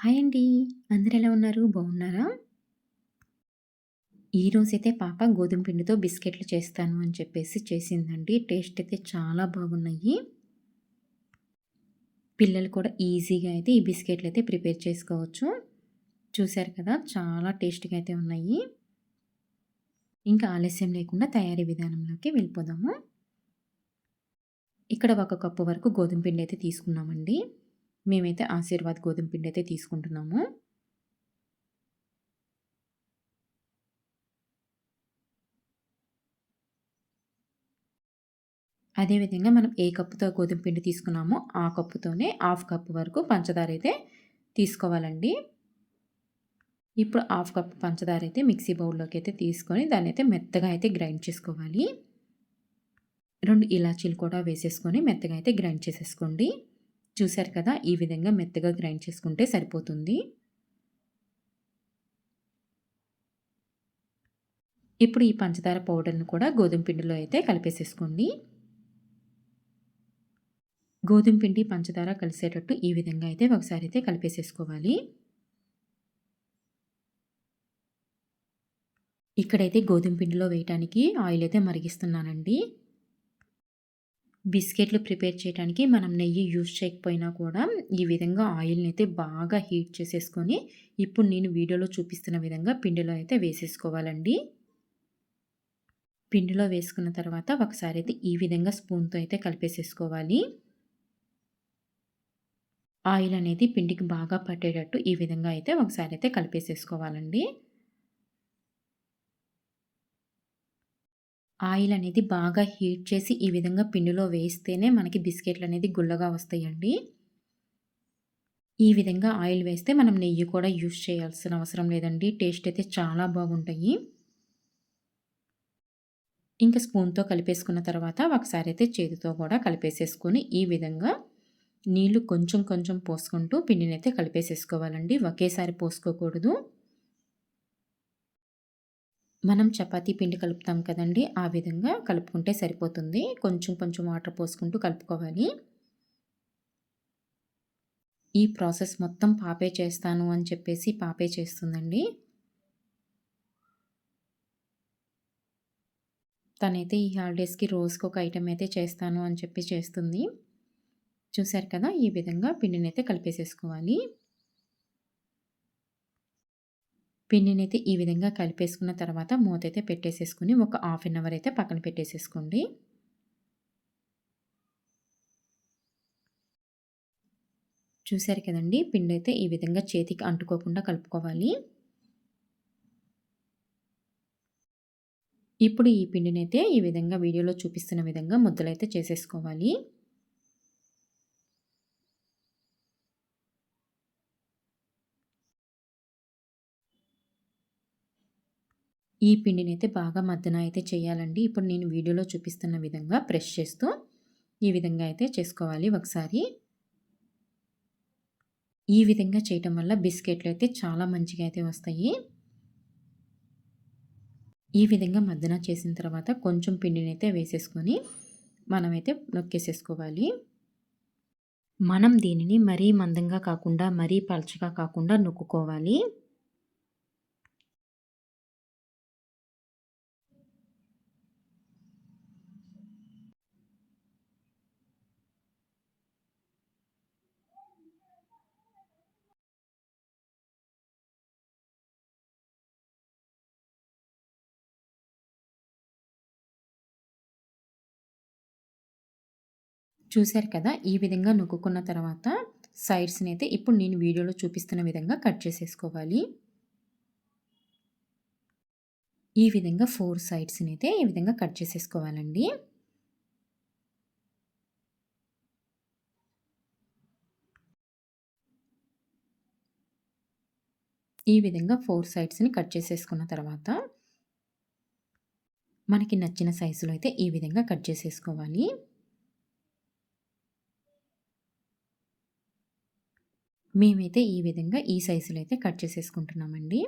Hi అండి. అందరు ఎలా ఉన్నారు? బాగున్నారా? ఈరోజైతే పాప గోధుమ పిండితో బిస్కెట్లు చేస్తాను అని చెప్పేసి చేసిందండి. టేస్ట్ అయితే చాలా బాగున్నాయి. పిల్లలు కూడా ఈజీగా అయితే ఈ బిస్కెట్లు అయితే ప్రిపేర్ చేసుకోవచ్చు. చూశారు కదా! చాలా టేస్ట్‌గా అయితే ఉన్నాయి. ఇంకా ఆలస్యం లేకుండా తయారీ విధానంలోకి వెళ్ళిపోదాము. ఇక్కడ ఒక కప్పు వరకు గోధుమ పిండి అయితే తీసుకున్నామండి. మేమైతే ఆశీర్వాద్ గోధుమ పిండి అయితే తీసుకుంటున్నాము. అదేవిధంగా మనం ఏ కప్పుతో గోధుమ పిండి తీసుకున్నామో ఆ కప్పుతోనే హాఫ్ కప్ వరకు పంచదార అయితే తీసుకోవాలండి. ఇప్పుడు హాఫ్ కప్ పంచదార అయితే మిక్సీ బౌల్‌లోకి అయితే తీసుకొని దాన్ని అయితే మెత్తగా అయితే గ్రైండ్ చేసుకోవాలి. రెండు ఇలాచీలు కూడా వేసేసుకొని మెత్తగా అయితే గ్రైండ్ చేసేసుకోండి. చూశారు కదా! ఈ విధంగా మెత్తగా గ్రైండ్ చేసుకుంటే సరిపోతుంది. ఇప్పుడు ఈ పంచదార పౌడర్ను కూడా గోధుమ పిండిలో అయితే కలిపేసేసుకోండి. గోధుమ పిండి, పంచదార కలిసేటట్టు ఈ విధంగా అయితే ఒకసారి అయితే కలిపేసేసుకోవాలి. ఇక్కడైతే గోధుమ పిండిలో వేయటానికి ఆయిల్ అయితే మరిగిస్తున్నానండి. బిస్కెట్లు ప్రిపేర్ చేయడానికి మనం నెయ్యి యూజ్ చేయకపోయినా కూడా ఈ విధంగా ఆయిల్‌ని అయితే బాగా హీట్ చేసేసుకొని ఇప్పుడు నేను వీడియోలో చూపిస్తున్న విధంగా పిండిలో అయితే వేసేసుకోవాలండి. పిండిలో వేసుకున్న తర్వాత ఒకసారి అయితే ఈ విధంగా స్పూన్‌తో అయితే కలిపేసేసుకోవాలి. ఆయిల్ అనేది పిండికి బాగా పట్టేటట్టు ఈ విధంగా అయితే ఒకసారి అయితే కలిపేసేసుకోవాలండి. ఆయిల్ అనేది బాగా హీట్ చేసి ఈ విధంగా పిండిలో వేస్తేనే మనకి బిస్కెట్లు అనేది గుల్లగా వస్తాయండి. ఈ విధంగా ఆయిల్ వేస్తే మనం నెయ్యి కూడా యూజ్ చేయాల్సిన అవసరం లేదండి. టేస్ట్ అయితే చాలా బాగుంటాయి. ఇంకా స్పూన్‌తో కలిపేసుకున్న తర్వాత ఒకసారి అయితే చేతితో కూడా కలిపేసేసుకొని ఈ విధంగా నీళ్ళు కొంచెం కొంచెం పోసుకుంటూ పిండినైతే కలిపేసేసుకోవాలండి. ఒకేసారి పోసుకోకూడదు. మనం చపాతీ పిండి కలుపుతాం కదండీ! ఆ విధంగా కలుపుకుంటే సరిపోతుంది. కొంచెం కొంచెం వాటర్ పోసుకుంటూ కలుపుకోవాలి. ఈ ప్రాసెస్ మొత్తం పాపే చేస్తాను అని చెప్పేసి పాపే చేస్తుందండి. తనైతే ఈ హాలిడేస్‌కి రోజ్కి ఒక ఐటెం అయితే చేస్తాను అని చెప్పి చేస్తుంది. చూసారు కదా! ఈ విధంగా పిండినైతే కలిపేసేసుకోవాలి. పిండినైతే ఈ విధంగా కలిపేసుకున్న తర్వాత మూతైతే పెట్టేసేసుకొని ఒక హాఫ్ అన్ అవర్ అయితే పక్కన పెట్టేసేసుకోండి. చూసారు కదండీ! అయితే ఈ విధంగా చేతికి అంటుకోకుండా కలుపుకోవాలి. ఇప్పుడు ఈ పిండినైతే ఈ విధంగా వీడియోలో చూపిస్తున్న విధంగా ముద్దలైతే చేసేసుకోవాలి. ఈ పిండినైతే బాగా మద్దన అయితే చేయాలండి. ఇప్పుడు నేను వీడియోలో చూపిస్తున్న విధంగా ప్రెస్ చేస్తూ ఈ విధంగా అయితే చేసుకోవాలి ఒకసారి. ఈ విధంగా చేయటం వల్ల బిస్కెట్లు అయితే చాలా మంచిగా అయితే వస్తాయి. ఈ విధంగా మద్దన చేసిన తర్వాత కొంచెం పిండినైతే వేసేసుకొని మనమైతే నొక్కేసేసుకోవాలి. మనం దీనిని మరీ మందంగా కాకుండా, మరీ పలచగా కాకుండా నొక్కుకోవాలి. చూశారు కదా! ఈ విధంగా నొక్కుకున్న తర్వాత సైడ్స్‌ని అయితే ఇప్పుడు నేను వీడియోలో చూపిస్తున్న విధంగా కట్ చేసేసుకోవాలి. ఈ విధంగా ఫోర్ సైడ్స్‌ని అయితే ఈ విధంగా కట్ చేసేసుకోవాలండి. ఈ విధంగా ఫోర్ సైడ్స్‌ని కట్ చేసేసుకున్న తర్వాత మనకి నచ్చిన సైజులో అయితే ఈ విధంగా కట్ చేసేసుకోవాలి. మేమైతే ఈ విధంగా ఈ సైజులో అయితే కట్ చేసేసుకుంటున్నామండి.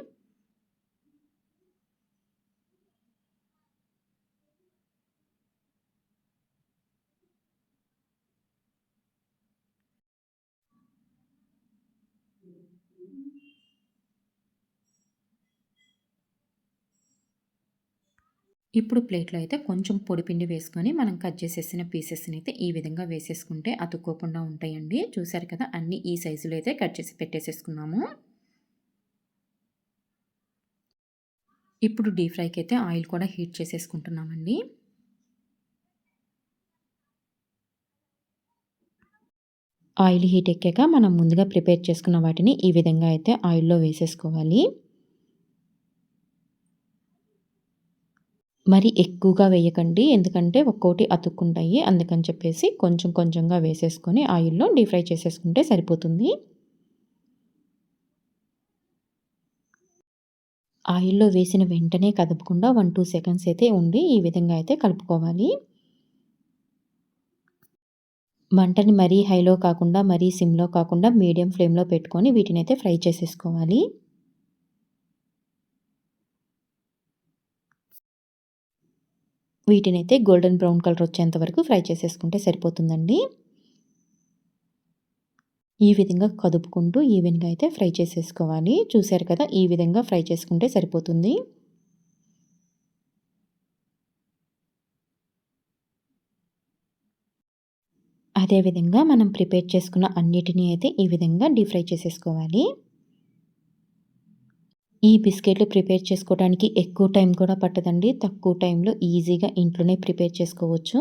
ఇప్పుడు ప్లేట్లో అయితే కొంచెం పొడిపిండి వేసుకొని మనం కట్ చేసేసిన పీసెస్ని అయితే ఈ విధంగా వేసేసుకుంటే అతుక్కోకుండా ఉంటాయండి. చూసారు కదా అన్నీ ఈ సైజులో అయితే కట్ చేసి పెట్టేసేసుకున్నాము. ఇప్పుడు డీప్ ఫ్రైకి అయితే ఆయిల్ కూడా హీట్ చేసేసుకుంటున్నామండి. ఆయిల్ హీట్ ఎక్కాక మనం ముందుగా ప్రిపేర్ చేసుకున్న వాటిని ఈ విధంగా అయితే ఆయిల్లో వేసేసుకోవాలి. మరి ఎక్కువగా వేయకండి. ఎందుకంటే ఒక్కోటి అతుక్కుంటాయి. అందుకని చెప్పేసి కొంచెం కొంచెంగా వేసేసుకొని ఆయిల్లో డీప్ ఫ్రై చేసేసుకుంటే సరిపోతుంది. ఆయిల్లో వేసిన వెంటనే కదపకుండా వన్ టూ సెకండ్స్ అయితే ఉండి ఈ విధంగా అయితే కలుపుకోవాలి. మంటని మరీ హైలో కాకుండా మరీ సిమ్లో కాకుండా మీడియం ఫ్లేమ్లో పెట్టుకొని వీటిని అయితే ఫ్రై చేసేసుకోవాలి. వీటిని అయితే గోల్డెన్ బ్రౌన్ కలర్ వచ్చేంత వరకు ఫ్రై చేసేసుకుంటే సరిపోతుందండి. ఈ విధంగా కదుపుకుంటూ ఈవెన్గా అయితే ఫ్రై చేసేసుకోవాలి. చూసారు కదా ఈ విధంగా ఫ్రై చేసుకుంటే సరిపోతుంది. అదేవిధంగా మనం ప్రిపేర్ చేసుకున్న అన్నిటినీ అయితే ఈ విధంగా డీప్ ఫ్రై చేసేసుకోవాలి. ఈ బిస్కెట్లు ప్రిపేర్ చేసుకోవడానికి ఎక్కువ టైం కూడా పట్టదండి. తక్కువ టైంలో ఈజీగా ఇంట్లోనే ప్రిపేర్ చేసుకోవచ్చు.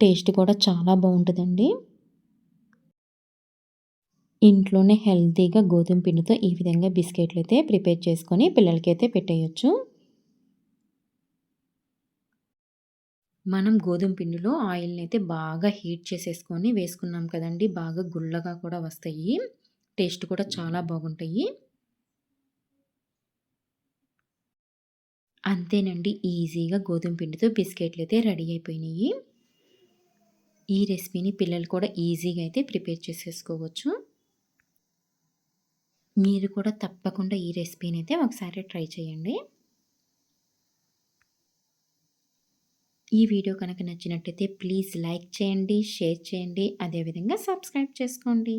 టేస్ట్ కూడా చాలా బాగుంటుందండి. ఇంట్లోనే హెల్తీగా గోధుమ పిండితో ఈ విధంగా బిస్కెట్లు అయితే ప్రిపేర్ చేసుకొని పిల్లలకైతే పెట్టేయచ్చు. మనం గోధుమ పిండిలో ఆయిల్ని అయితే బాగా హీట్ చేసేసుకొని వేసుకున్నాం కదండి. బాగా గుల్లగా కూడా వస్తాయి. టేస్ట్ కూడా చాలా బాగుంటాయి. అంతేనండి ఈజీగా గోధుమ పిండితో బిస్కెట్లు అయితే రెడీ అయిపోయినాయి. ఈ రెసిపీని పిల్లలు కూడా ఈజీగా అయితే ప్రిపేర్ చేసేసుకోవచ్చు. మీరు కూడా తప్పకుండా ఈ రెసిపీని అయితే ఒకసారి ట్రై చేయండి. ఈ వీడియో కనుక నచ్చినట్టయితే ప్లీజ్ లైక్ చేయండి షేర్ చేయండి అదేవిధంగా సబ్స్క్రైబ్ చేసుకోండి.